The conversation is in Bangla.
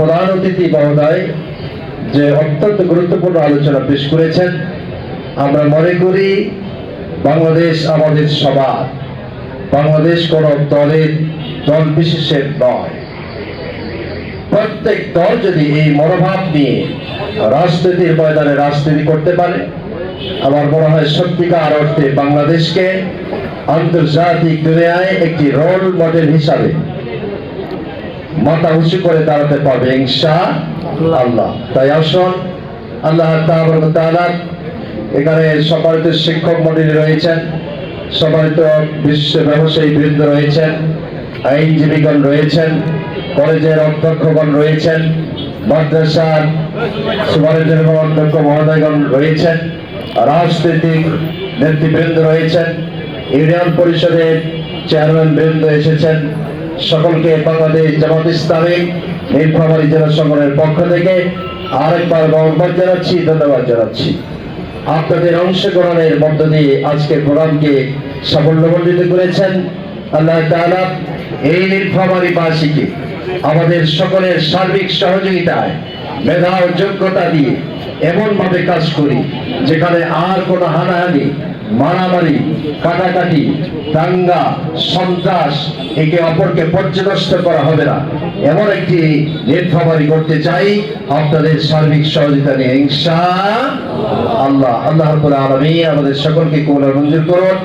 প্রধান অতিথি মহোদয়, যে অত্যন্ত গুরুত্বপূর্ণ আলোচনা পেশ করেছেন, আমরা মনে করি বাংলাদেশ আমাদের সবার বাংলাদেশ কোন দলের দল বিশেষের নয়। প্রত্যেক দল যদি এই মনোভাব নিয়ে রাজনীতির ময়দানে রাজনীতি করতে পারে, আমার মনে হয় সত্যিকার অর্থে বাংলাদেশকে আন্তর্জাতিক দুনিয়ায় একটি রোল মডেল হিসাবে মাথা উঁচু করে দাঁড়াতে পারবে, ইনশা আল্লাহ। তাই আসুন, আল্লাহ তাআলা এখানে সম্মানিত শিক্ষক মন্ডলী রয়েছেন, সম্মানিত বিশ্ব ব্যবসায়ী বৃন্দ রয়েছেন, আইনজীবীগণ রয়েছেন, কলেজের অধ্যক্ষগণ রয়েছেন, মাদ্রাসার সুপারিনটেন্ডেন্ট অধ্যক্ষ মহোদয়গণ রয়েছেন, রাজনৈতিক নেতৃবৃন্দ রয়েছেন, ইউনিয়ন পরিষদের চেয়ারম্যান বৃন্দ এসেছেন সকলকে বাংলাদেশ জামাত ইসলামী নীলফামারী জেলা সংগঠনের পক্ষ থেকে আরেকবার মোহাম্মদ জানাচ্ছি, ধন্যবাদ জানাচ্ছি। আপনাদের অংশগ্রহণের মধ্য দিয়ে আজকে প্রোগ্রামকে সাফল্যমণ্ডিত করেছেন আল্লাহ তাআলা। এই নীলফামারী বাসীকে আমাদের সকলের সার্বিক সহযোগিতায়, মেধা ও যোগ্যতা দিয়ে এমন ভাবে কাজ করি যেখানে আর কোনো হানাহানি মারামারি, কাটাকাটি, দাঙ্গা, সন্ত্রাস, একে অপরকে পর্যদস্ত করা হবে না। এমন একটি নির্ধারণ করতে চাই, আপনাদের সার্বিক সহযোগিতা নিয়ে। ইনশা আল্লাহ। আল্লাহ আলামিন আমাদের সকলকে কোন মঞ্জুর করুন।